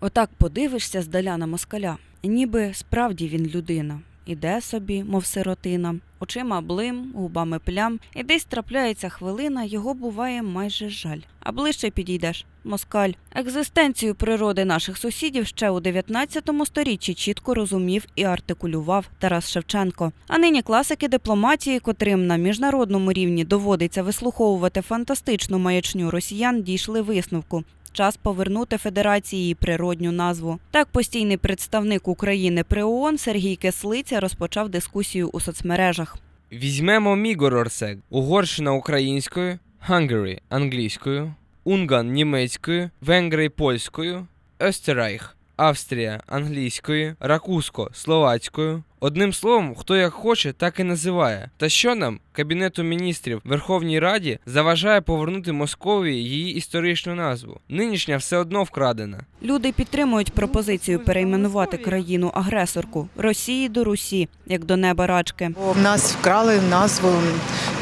Отак подивишся здаля на москаля, ніби справді він людина. Іде собі, мов сиротина, очима блим, губами плям, і десь трапляється хвилина, його буває майже жаль. А ближче підійдеш москаль. Екзистенцію природи наших сусідів ще у 19 сторіччі чітко розумів і артикулював Тарас Шевченко. А нині класики дипломатії, котрим на міжнародному рівні доводиться вислуховувати фантастичну маячню росіян, дійшли висновку. Час повернути федерації природню назву. Так, постійний представник України при ООН Сергій Кислиця розпочав дискусію у соцмережах. Візьмемо Мігорорсек. Угорщина українською, Hungary англійською, Унган німецькою, Венгри польською, Österreich Австрія англійською, Ракуско словацькою. Одним словом, хто як хоче, так і називає. Та що нам, Кабінету міністрів Верховній Раді, заважає повернути Московії її історичну назву? Нинішня все одно вкрадена. Люди підтримують пропозицію перейменувати країну агресорку Росії до Русі, як до неба рачки. В нас вкрали назву,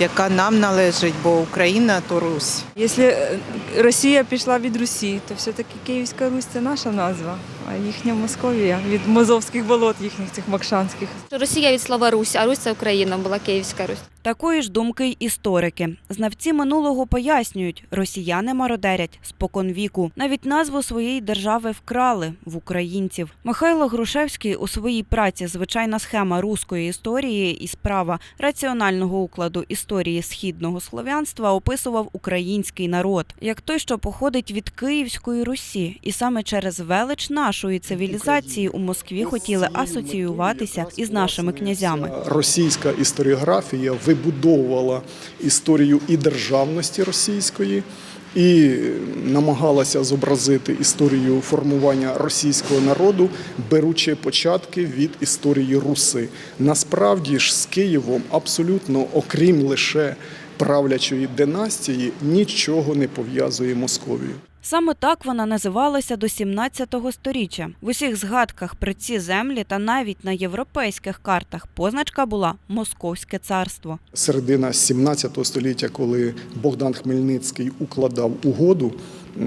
яка нам належить, бо Україна то Русь. Якщо е, Росія пішла від Русі, то все-таки Київська Русь це наша назва, а їхня Московія від мозовських болот, їхніх цих макшанських. Росія від слова Русь, а Русь це Україна, була Київська Русь. Такої ж думки й історики. Знавці минулого пояснюють, росіяни мародерять спокон віку. Навіть назву своєї держави вкрали в українців. Михайло Грушевський у своїй праці Звичайна схема руської історії і справа раціонального укладу історії східного слов'янства описував український народ як той, що походить від Київської Русі, і саме через велич нашої цивілізації у Москві хотіли асоціюватися із нашими князями. Російська історіографія вибудовувала історію і державності російської, і намагалася зобразити історію формування російського народу, беручи початки від історії Руси. Насправді ж з Києвом абсолютно, окрім лише правлячої династії, нічого не пов'язує Московію. Саме так вона називалася до 17 сторіччя. В усіх згадках про ці землі та навіть на європейських картах позначка була Московське царство. середина 17 століття, коли Богдан Хмельницький укладав угоду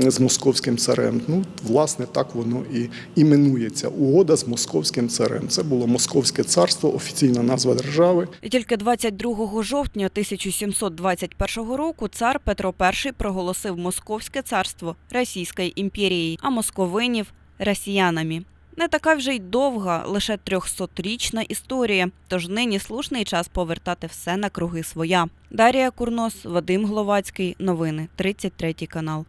з московським царем. Ну, власне, так воно і іменується. Угода з московським царем. Це було Московське царство, офіційна назва держави. І тільки 22 жовтня 1721 року цар Петро І проголосив Московське царство Російською імперією, а московинів росіянами. Не така вже й довга, лише 300-річна історія. Тож нині слушний час повертати все на круги своя. Дарія Курнос, Вадим Гловацький. Новини 33 канал.